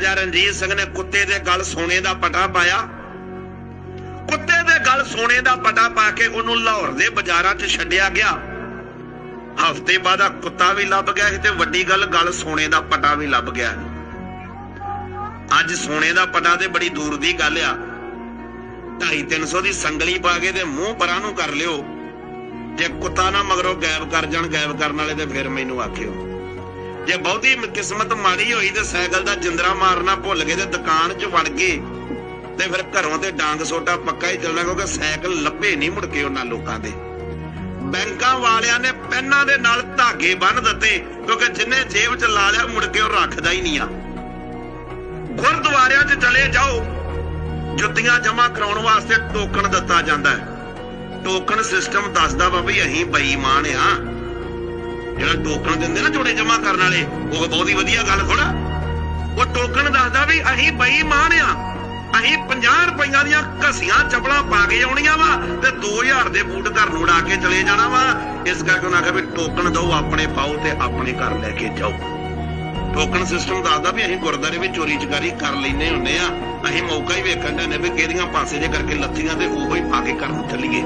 ਮਹਾਰਾਜਾ ਰਣਜੀਤ ਸਿੰਘ ਨੇ ਕੁੱਤੇ ਦੇ ਗਲ ਸੋਨੇ ਦਾ ਪਟਾ ਪਾਇਆ। ਕੁੱਤੇ ਦੇ ਗਲ ਸੋਨੇ ਦਾ ਪਟਾ ਪਾ ਕੇ ਉਹਨੂੰ ਲਾਹੌਰ ਦੇ ਬਾਜ਼ਾਰਾਂ 'ਚ ਛੱਡਿਆ ਗਿਆ। ਹਫ਼ਤੇ ਬਾਅਦ ਆ ਕੁੱਤਾ ਵੀ ਲੱਭ ਗਿਆ ਤੇ ਵੱਡੀ ਗੱਲ ਗੱਲ ਸੋਨੇ ਦਾ ਪਟਾ ਵੀ ਲੱਭ ਗਿਆ। ਅੱਜ ਸੋਨੇ ਦਾ ਪਟਾ ਤੇ ਬੜੀ ਦੂਰ ਦੀ ਗੱਲ ਆ। 250 ਦੀ ਸੰਗਲੀ ਪਾ ਕੇ ਤੇ ਮੂੰਹ ਪਰਾਂ ਨੂੰ ਕਰ ਲਿਓ। ਜੇ ਕੁੱਤਾ ਨਾ ਮਗਰੋਂ ਗਾਇਬ ਕਰ ਜਾਣ, ਗਾਇਬ ਕਰਨ ਵਾਲੇ ਤੇ ਫਿਰ ਮੈਨੂੰ ਆਖਿਓ। ਜੇ ਬਹੁਤੀ ਕਿਸਮਤ ਮਾੜੀ ਹੋਈ ਤੇ ਸਾਈਕਲ ਦਾ ਜਿੰਦਰਾ ਮਾਰਨਾ ਭੁੱਲ ਗਏ ਤੇ ਦੁਕਾਨ 'ਚ ਵੜ ਗਏ। ਤੇ ਫਿਰ ਘਰੋਂ ਤੇ ਡਾਂਗ ਸੋਟਾ ਪੱਕਾ ਹੀ ਚੱਲਣਾ ਕਿਉਂਕਿ ਸਾਈਕਲ ਲੱਭੇ ਨਹੀਂ ਮੁੜ ਕੇ ਉਹਨਾਂ ਲੋਕਾਂ ਦੇ। ਬੈਂਕਾਂ ਵਾਲਿਆਂ ਨੇ ਪੈਨਾਂ ਦੇ ਨਾਲ ਧਾਗੇ ਬੰਨ ਦਿੱਤੇ ਕਿਉਂਕਿ ਜਿੰਨੇ ਜੇਬ 'ਚ ਲਾ ਲਿਆ ਮੁੜ ਕੇ ਉਹ ਰੱਖਦਾ ਹੀ ਨਹੀਂ ਆ। ਗੁਰਦੁਆਰਿਆਂ 'ਚ ਚਲੇ ਜਾਓ। ਜੁੱਤੀਆਂ ਜਮ੍ਹਾਂ ਕਰਾਉਣ ਵਾਸਤੇ ਟੋਕਨ ਦਿੱਤਾ ਜਾਂਦਾ ਹੈ। ਟੋਕਨ ਸਿਸਟਮ ਦੱਸਦਾ ਵਾ ਵੀ ਅਸੀਂ ਬੇਈਮਾਨ ਆ। ਜਿਹੜਾ ਟੋਕਨ ਦਿੰਦੇ ਨਾ ਜੋੜੇ ਜਮਾ ਕਰਨ ਵਾਲੇ, ਉਹ ਬਹੁਤ ਹੀ ਵਧੀਆ ਗੱਲ ਥੋੜਾ ਉਹ ਟੋਕਨ ਦੱਸਦਾ ਵੀ ਅਸੀਂ ਬੇਈਮਾਨ ਆ। ਅਸੀਂ 50 ਰੁਪਈਆਂ ਦੀਆਂ ਘਸੀਆਂ ਚੱਪਲਾਂ ਪਾ ਕੇ ਆਉਣੀਆਂ ਵਾ ਤੇ 2000 ਦੇ ਬੂਟ ਘਰ ਨੂੰ ਉਡਾ ਕੇ ਚਲੇ ਜਾਣਾ ਵਾ। ਇਸ ਕਰਕੇ ਉਹਨਾਂ ਆਖਿਆ ਵੀ ਟੋਕਨ ਦਿਓ ਆਪਣੇ ਪਾਓ ਤੇ ਆਪਣੇ ਘਰ ਲੈ ਕੇ ਜਾਓ। ਟੋਕਨ ਸਿਸਟਮ ਦੱਸਦਾ ਵੀ ਅਸੀਂ ਗੁਰਦਾਰੇ ਵਿੱਚ ਚੋਰੀ ਚਕਾਰੀ ਕਰ ਲੈਨੇ ਹੁੰਦੇ ਆ। ਅਸੀਂ ਮੌਕਾ ਹੀ ਵੇਖਣ ਦੇ ਨੇ ਵੀ ਕਿਹੜੀਆਂ ਪਾਸੇ ਜੇ ਕਰਕੇ ਲੱਥੀਆਂ ਤੇ ਉਹੋ ਹੀ ਪਾ ਕੇ ਕਰਨ ਚੱਲੀਏ।